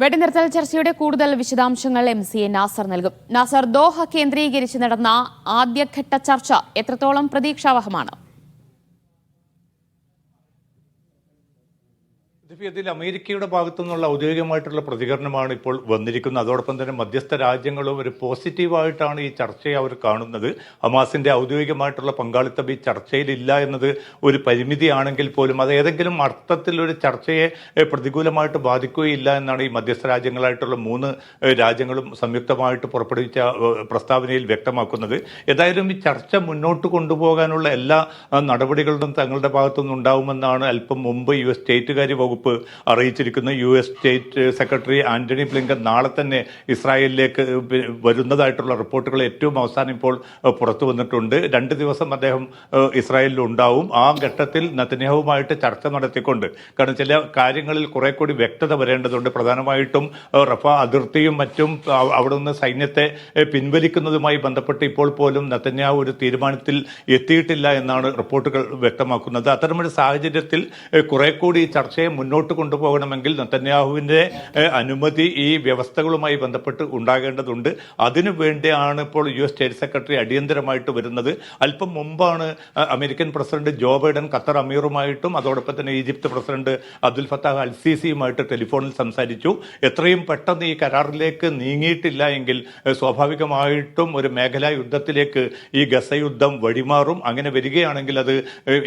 വെടിനിർത്തൽ ചർച്ചയുടെ കൂടുതൽ വിശദാംശങ്ങൾ എം സി എ നാസർ നൽകും. നാസർ ദോഹ കേന്ദ്രീകരിച്ച് നടന്ന ആദ്യഘട്ട ചർച്ച എത്രത്തോളം പ്രതീക്ഷാവഹമാണ്? ഇതിൽ അമേരിക്കയുടെ ഭാഗത്തു നിന്നുള്ള ഔദ്യോഗികമായിട്ടുള്ള പ്രതികരണമാണ് ഇപ്പോൾ വന്നിരിക്കുന്നത്. അതോടൊപ്പം തന്നെ മധ്യസ്ഥ രാജ്യങ്ങളും ഒരു പോസിറ്റീവായിട്ടാണ് ഈ ചർച്ചയെ അവർ കാണുന്നത്. ഹമാസിന്റെ ഔദ്യോഗികമായിട്ടുള്ള പങ്കാളിത്തം ഈ ചർച്ചയിലില്ല എന്നത് ഒരു പരിമിതിയാണെങ്കിൽ പോലും അത് ഏതെങ്കിലും അർത്ഥത്തിൽ ഒരു ചർച്ചയെ പ്രതികൂലമായിട്ട് ബാധിക്കുകയില്ല എന്നാണ് ഈ മധ്യസ്ഥ രാജ്യങ്ങളായിട്ടുള്ള മൂന്ന് രാജ്യങ്ങളും സംയുക്തമായിട്ട് പുറപ്പെടുവിച്ച പ്രസ്താവനയിൽ വ്യക്തമാക്കുന്നത്. ഏതായാലും ഈ ചർച്ച മുന്നോട്ട് കൊണ്ടുപോകാനുള്ള എല്ലാ നടപടികളും തങ്ങളുടെ ഭാഗത്തുനിന്നുണ്ടാവുമെന്നാണ് അല്പം മുമ്പ് യു എസ് സ്റ്റേറ്റുകാര്യ വകുപ്പ് അറിയിച്ചിരിക്കുന്നത് U S state secretary Antony Blinken നാളെ തന്നെ ഇസ്രായേലിലേക്ക് വരുന്നതായിട്ടുള്ള റിപ്പോർട്ടുകൾ ഏറ്റവും അവസാനം ഇപ്പോൾ പുറത്തു വന്നിട്ടുണ്ട്. രണ്ട് ദിവസം അദ്ദേഹം ഇസ്രായേലിൽ ഉണ്ടാവും. ആ ഘട്ടത്തിൽ നത്തന്യാഹുമായിട്ട് ചർച്ച നടത്തിക്കൊണ്ട് കാരണം ചില കാര്യങ്ങളിൽ കുറെ കൂടി വ്യക്തത വരേണ്ടതുണ്ട്. പ്രധാനമായിട്ടും റഫ അതിർത്തിയും മറ്റും അവിടെ നിന്ന് സൈന്യത്തെ പിൻവലിക്കുന്നതുമായി ബന്ധപ്പെട്ട് ഇപ്പോൾ പോലും നത്തന്യാഹു ഒരു തീരുമാനത്തിൽ എത്തിയിട്ടില്ല എന്നാണ് റിപ്പോർട്ടുകൾ വ്യക്തമാക്കുന്നത്. അത്തരമൊരു സാഹചര്യത്തിൽ കുറെ കൂടി ചർച്ചയെ ചർച്ചയെ മുന്നോട്ട് കൊണ്ടുപോകണമെങ്കിൽ നത്തന്യാഹുവിന്റെ അനുമതി ഈ വ്യവസ്ഥകളുമായി ബന്ധപ്പെട്ട് ഉണ്ടാകേണ്ടതുണ്ട്. അതിനു വേണ്ടിയാണ് ഇപ്പോൾ യു എസ് സ്റ്റേറ്റ് സെക്രട്ടറി അടിയന്തരമായിട്ട് വരുന്നത്. അല്പം മുമ്പാണ് American president Joe Biden Qatar അമീറുമായിട്ടും അതോടൊപ്പം തന്നെ Egypt president Abdul Fattah Al സിസിയുമായിട്ട് ടെലിഫോണിൽ സംസാരിച്ചു. എത്രയും പെട്ടെന്ന് ഈ കരാറിലേക്ക് നീങ്ങിയിട്ടില്ല എങ്കിൽ സ്വാഭാവികമായിട്ടും ഒരു മേഖലാ യുദ്ധത്തിലേക്ക് ഈ ഗസ യുദ്ധം വഴിമാറും. അങ്ങനെ വരികയാണെങ്കിൽ അത്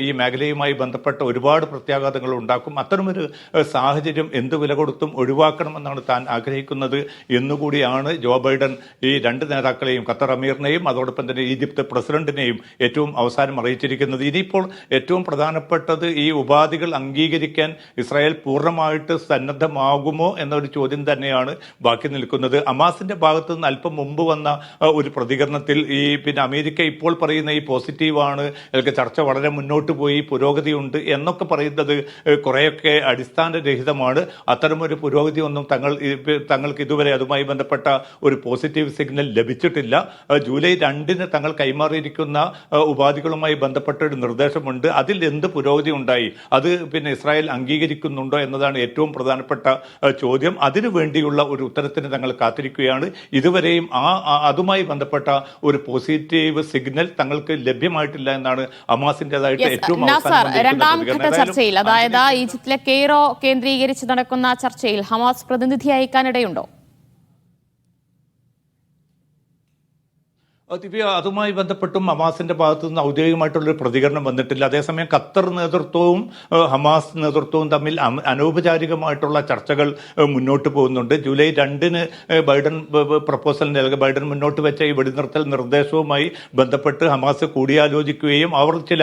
ഈ മേഖലയുമായി ബന്ധപ്പെട്ട ഒരുപാട് പ്രത്യാഘാതങ്ങൾ ഉണ്ടാക്കും. അത്തരമൊരു സാഹചര്യം എന്ത് വില കൊടുത്തും ഒഴിവാക്കണമെന്നാണ് താൻ ആഗ്രഹിക്കുന്നത് എന്നുകൂടിയാണ് ജോ ബൈഡൻ ഈ രണ്ട് നേതാക്കളെയും ഖത്തർ അമീറിനെയും അതോടൊപ്പം തന്നെ ഈജിപ്ത് പ്രസിഡന്റിനെയും ഏറ്റവും അവസാനം അറിയിച്ചിരിക്കുന്നത്. ഇനിയിപ്പോൾ ഏറ്റവും പ്രധാനപ്പെട്ടത് ഈ ഉപാധികൾ അംഗീകരിക്കാൻ ഇസ്രായേൽ പൂർണമായിട്ട് സന്നദ്ധമാകുമോ എന്നൊരു ചോദ്യം തന്നെയാണ് ബാക്കി നിൽക്കുന്നത്. അമാസിന്റെ ഭാഗത്ത് നിന്ന് അല്പം മുമ്പ് വന്ന ഒരു പ്രതികരണത്തിൽ ഈ പിന്നെ അമേരിക്ക ഇപ്പോൾ പറയുന്ന ഈ പോസിറ്റീവാണ് അല്ലെങ്കിൽ ചർച്ച വളരെ മുന്നോട്ട് പോയി പുരോഗതിയുണ്ട് എന്നൊക്കെ പറയുന്നത് കുറേയൊക്കെ അടിസ്ഥാനരഹിതമാണ്. അത്തരമൊരു പുരോഗതി ഒന്നും തങ്ങൾ തങ്ങൾക്ക് ഇതുവരെ അതുമായി ബന്ധപ്പെട്ട ഒരു പോസിറ്റീവ് സിഗ്നൽ ലഭിച്ചിട്ടില്ല. ജൂലൈ രണ്ടിന് തങ്ങൾ കൈമാറിയിരിക്കുന്ന ഉപാധികളുമായി ബന്ധപ്പെട്ട ഒരു നിർദ്ദേശമുണ്ട്. അതിൽ എന്ത് പുരോഗതി ഉണ്ടായി? അത് പിന്നെ ഇസ്രായേൽ അംഗീകരിക്കുന്നുണ്ടോ എന്നതാണ് ഏറ്റവും പ്രധാനപ്പെട്ട ചോദ്യം. അതിനു വേണ്ടിയുള്ള ഒരു ഉത്തരത്തിന് തങ്ങൾ കാത്തിരിക്കുകയാണ്. ഇതുവരെയും ആ അതുമായി ബന്ധപ്പെട്ട ഒരു പോസിറ്റീവ് സിഗ്നൽ തങ്ങൾക്ക് ലഭ്യമായിട്ടില്ല എന്നാണ് അമാസിന്റെതായിട്ട് ഏറ്റവും രണ്ടാം. ഘട്ട ചർച്ചയിൽ അതായത് ഈജിപ്തിലെ കെയ്റോ കേന്ദ്രീകരിച്ച് നടക്കുന്ന ചർച്ചയിൽ ഹമാസ് പ്രതിനിധി അയക്കാനിടയുണ്ടോ? ദിവ്യ അതുമായി ബന്ധപ്പെട്ടും ഹമാസിന്റെ ഭാഗത്തു നിന്ന് ഔദ്യോഗികമായിട്ടുള്ളൊരു പ്രതികരണം വന്നിട്ടില്ല. അതേസമയം ഖത്തർ നേതൃത്വവും ഹമാസ് നേതൃത്വവും തമ്മിൽ അനൗപചാരികമായിട്ടുള്ള ചർച്ചകൾ മുന്നോട്ട് പോകുന്നുണ്ട്. ജൂലൈ രണ്ടിന് ബൈഡൻ പ്രപ്പോസൽ നൽകി ബൈഡൻ മുന്നോട്ട് വെച്ച ഈ വെടിനിർത്തൽ നിർദ്ദേശവുമായി ബന്ധപ്പെട്ട് ഹമാസ് കൂടിയാലോചിക്കുകയും അവർ ചില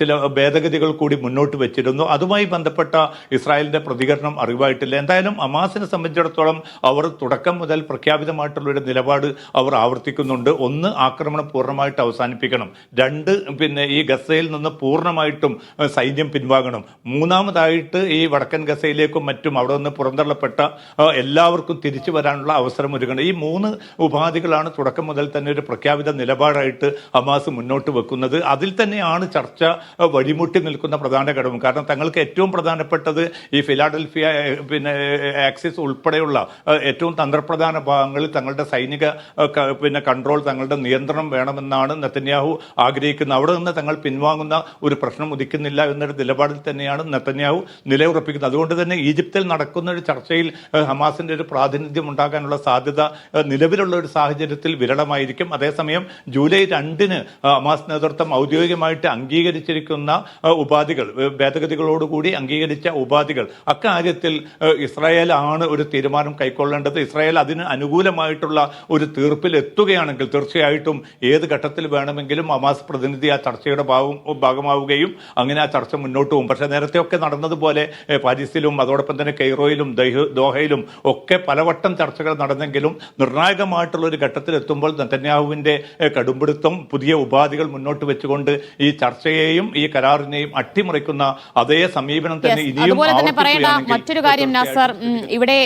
ചില ഭേദഗതികൾ കൂടി മുന്നോട്ട് വെച്ചിരുന്നു. അതുമായി ബന്ധപ്പെട്ട ഇസ്രായേലിന്റെ പ്രതികരണം അറിവായിട്ടില്ല. എന്തായാലും ഹമാസിനെ സംബന്ധിച്ചിടത്തോളം അവർ തുടക്കം മുതൽ പ്രഖ്യാപിതമായിട്ടുള്ള ഒരു നിലപാട് അവർ ആവർത്തിക്കുന്നുണ്ട്. ഒന്ന് ആക്രമണം പൂർണമായിട്ട് അവസാനിപ്പിക്കണം. രണ്ട് പിന്നെ ഈ ഗസയിൽ നിന്ന് പൂർണമായിട്ടും സൈന്യം പിൻവാങ്ങണം. മൂന്നാമതായിട്ട് ഈ വടക്കൻ ഗസയിലേക്കും മറ്റും അവിടെ നിന്ന് പുറന്തള്ളപ്പെട്ട എല്ലാവർക്കും തിരിച്ചു വരാനുള്ള അവസരം ഒരുക്കണം. ഈ മൂന്ന് ഉപാധികളാണ് തുടക്കം മുതൽ തന്നെ ഒരു പ്രഖ്യാപിത നിലപാടായിട്ട് ഹമാസ് മുന്നോട്ട് വെക്കുന്നത്. അതിൽ തന്നെയാണ് ചർച്ച വഴിമുട്ടി നിൽക്കുന്ന പ്രധാന ഘടകം. കാരണം തങ്ങൾക്ക് ഏറ്റവും പ്രധാനപ്പെട്ടത് ഈ ഫിലാഡൽഫിയ പിന്നെ ആക്സിസ് ഉൾപ്പെടെയുള്ള ഏറ്റവും തന്ത്രപ്രധാന ഭാഗങ്ങളിൽ തങ്ങളുടെ സൈനിക പിന്നെ കൺട്രോൾ തങ്ങളുടെ നിയന്ത്രണം വേണമെന്നാണ് നെത്തന്യാഹു ആഗ്രഹിക്കുന്നത്. അവിടെ നിന്ന് തങ്ങൾ പിൻവാങ്ങുന്ന ഒരു പ്രശ്നം ഉദിക്കുന്നില്ല എന്നൊരു നിലപാടിൽ തന്നെയാണ് നെത്തന്യാഹു നിലയുറപ്പിക്കുന്നത്. അതുകൊണ്ട് തന്നെ ഈജിപ്തിൽ നടക്കുന്ന ഒരു ചർച്ചയിൽ ഹമാസിന്റെ ഒരു പ്രാതിനിധ്യം ഉണ്ടാകാനുള്ള സാധ്യത നിലവിലുള്ള ഒരു സാഹചര്യത്തിൽ വിരളമായിരിക്കും. അതേസമയം ജൂലൈ രണ്ടിന് ഹമാസ് നേതൃത്വം ഔദ്യോഗികമായിട്ട് അംഗീകരിച്ചിരിക്കുന്ന ഉപാധികൾ ഭേദഗതികളോടുകൂടി അംഗീകരിച്ച ഉപാധികൾ അക്കാര്യത്തിൽ ഇസ്രായേൽ ആണ് ഒരു തീരുമാനം കൈക്കൊള്ളേണ്ടത്. ഇസ്രായേൽ അതിന് അനുകൂലമായിട്ടുള്ള ഒരു തീർപ്പിൽ എത്തുകയാണെങ്കിൽ തീർച്ചയായിട്ടും ഏത് ഘട്ടത്തിൽ വേണമെങ്കിലും അമാസ് പ്രതിനിധി ആ ചർച്ചയുടെ ഭാഗം ഭാഗമാവുകയും അങ്ങനെ ആ ചർച്ച മുന്നോട്ട് പോകും. പക്ഷേ നേരത്തെയൊക്കെ നടന്നതുപോലെ പാരീസിലും അതോടൊപ്പം തന്നെ കെയ്റോയിലും ദൈഹ- ദോഹയിലും ഒക്കെ പലവട്ടം ചർച്ചകൾ നടന്നെങ്കിലും നിർണായകമായിട്ടുള്ള ഒരു ഘട്ടത്തിൽ എത്തുമ്പോൾ നെതന്യാഹുവിന്റെ ഏഹ്, കടുംപിടുത്തം പുതിയ ഉപാധികൾ മുന്നോട്ട് വെച്ചുകൊണ്ട് ഈ ചർച്ചയെയും ഈ കരാറിനെയും അട്ടിമറിക്കുന്ന അതേ സമീപനം തന്നെ ഇനിയും പറയേണ്ട മറ്റൊരു കാര്യം നാസർ ഇവിടെ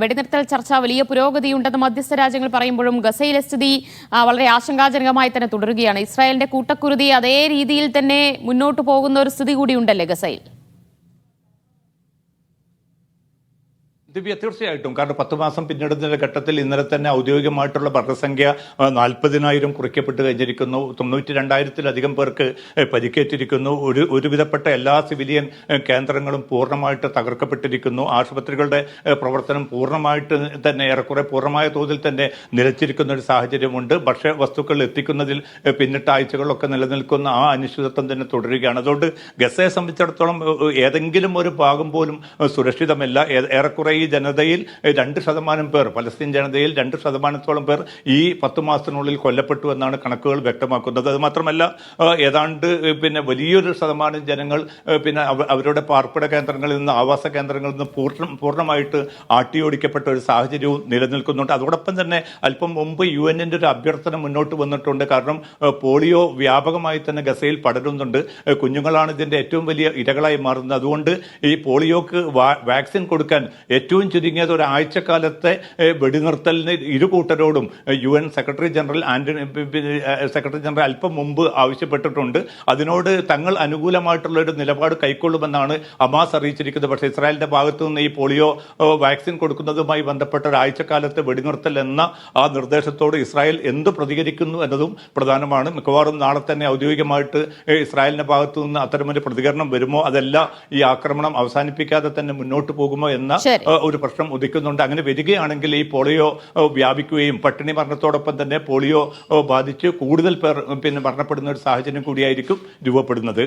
വെടിനിർത്തൽ ചർച്ച വലിയ പുരോഗതിയുണ്ടെന്ന് മധ്യസ്ഥ രാജ്യങ്ങൾ പറയുമ്പോഴും ഗസയിലെ സ്ഥിതി വളരെ ആശങ്കാജനകമായി തന്നെ തുടരുകയാണ്. ഇസ്രായേലിന്റെ കൂട്ടക്കുരുതി അതേ രീതിയിൽ തന്നെ മുന്നോട്ട് പോകുന്ന ഒരു സ്ഥിതി കൂടി ഉണ്ടല്ലേ ഗസയിൽ? ദിവ്യ തീർച്ചയായിട്ടും. കാരണം പത്ത് മാസം പിന്നിടുന്ന ഘട്ടത്തിൽ ഇന്നലെ തന്നെ ഔദ്യോഗികമായിട്ടുള്ള മരണസംഖ്യ ആ, നാൽപ്പതിനായിരം കുറിക്കപ്പെട്ട് കഴിഞ്ഞിരിക്കുന്നു. തൊണ്ണൂറ്റി രണ്ടായിരത്തിലധികം പേർക്ക് പരിക്കേറ്റിരിക്കുന്നു. ഒരു ഒരുവിധപ്പെട്ട എല്ലാ സിവിലിയൻ കേന്ദ്രങ്ങളും പൂർണമായിട്ട് തകർക്കപ്പെട്ടിരിക്കുന്നു. ആശുപത്രികളുടെ പ്രവർത്തനം പൂർണമായിട്ട് തന്നെ ഏറെക്കുറെ പൂർണമായ തോതിൽ തന്നെ നിലച്ചിരിക്കുന്ന ഒരു സാഹചര്യമുണ്ട്. ഭക്ഷ്യ വസ്തുക്കൾ എത്തിക്കുന്നതിൽ പിന്നിട്ട ആഴ്ചകളൊക്കെ നിലനിൽക്കുന്ന ആ അനിശ്ചിതത്വം തന്നെ തുടരുകയാണ്. അതുകൊണ്ട് ഗസയെ സംബന്ധിച്ചിടത്തോളം ഏതെങ്കിലും ഒരു ഭാഗം പോലും സുരക്ഷിതമല്ല. ഏറെക്കുറെ ഈ ജനതയിൽ രണ്ട് ശതമാനം പേർ പലസ്തീൻ ജനതയിൽ രണ്ട് ശതമാനത്തോളം പേർ ഈ പത്ത് മാസത്തിനുള്ളിൽ കൊല്ലപ്പെട്ടു എന്നാണ് കണക്കുകൾ വ്യക്തമാക്കുന്നത്. അതുമാത്രമല്ല ഏതാണ്ട് പിന്നെ വലിയൊരു ശതമാനം ജനങ്ങൾ പിന്നെ അവരുടെ പാർപ്പിട കേന്ദ്രങ്ങളിൽ നിന്ന് ആവാസ കേന്ദ്രങ്ങളിൽ നിന്ന് പൂർണ പൂർണമായിട്ട് ആട്ടിയോടിക്കപ്പെട്ട ഒരു സാഹചര്യവും നിലനിൽക്കുന്നുണ്ട്. അതോടൊപ്പം തന്നെ അല്പം മുമ്പ് യു എന്നിന്റെ ഒരു അഭ്യർത്ഥന മുന്നോട്ട് വന്നിട്ടുണ്ട്. കാരണം പോളിയോ വ്യാപകമായി തന്നെ ഗസയിൽ പടരുന്നുണ്ട്. കുഞ്ഞുങ്ങളാണ് ഇതിന്റെ ഏറ്റവും വലിയ ഇരകളായി മാറുന്നത്. അതുകൊണ്ട് ഈ പോളിയോക്ക് വാക്സിൻ കൊടുക്കാൻ ഏറ്റവും ചുരുങ്ങിയത് ഒരാഴ്ചക്കാലത്തെ വെടിനിർത്തലിന് ഇരു കൂട്ടരോടും U N secretary general Antony secretary general അല്പം മുമ്പ് ആവശ്യപ്പെട്ടിട്ടുണ്ട്. അതിനോട് തങ്ങൾ അനുകൂലമായിട്ടുള്ള ഒരു നിലപാട് കൈക്കൊള്ളുമെന്നാണ് അമാസ് അറിയിച്ചിരിക്കുന്നത്. പക്ഷേ ഇസ്രായേലിന്റെ ഭാഗത്തു നിന്ന് ഈ പോളിയോ വാക്സിൻ കൊടുക്കുന്നതുമായി ബന്ധപ്പെട്ട ഒരാഴ്ചക്കാലത്തെ വെടിനിർത്തൽ എന്ന ആ നിർദ്ദേശത്തോട് ഇസ്രായേൽ എന്ത് പ്രതികരിക്കുന്നു എന്നതും പ്രധാനമാണ്. മിക്കവാറും നാളെ തന്നെ ഔദ്യോഗികമായിട്ട് ഇസ്രായേലിന്റെ ഭാഗത്തു നിന്ന് അത്തരമൊരു പ്രതികരണം വരുമോ? അതല്ല ഈ ആക്രമണം അവസാനിപ്പിക്കാതെ തന്നെ മുന്നോട്ട് പോകുമോ എന്ന ഒരു പ്രശ്നം ഉദിക്കുന്നുണ്ട്. അങ്ങനെ വരികയാണെങ്കിൽ ഈ പോളിയോ വ്യാപിക്കുകയും പട്ടിണി മരണത്തോടൊപ്പം തന്നെ പോളിയോ ബാധിച്ച് കൂടുതൽ പേർ പിന്നെ മരണപ്പെടുന്ന ഒരു സാഹചര്യം കൂടിയായിരിക്കും രൂപപ്പെടുന്നത്.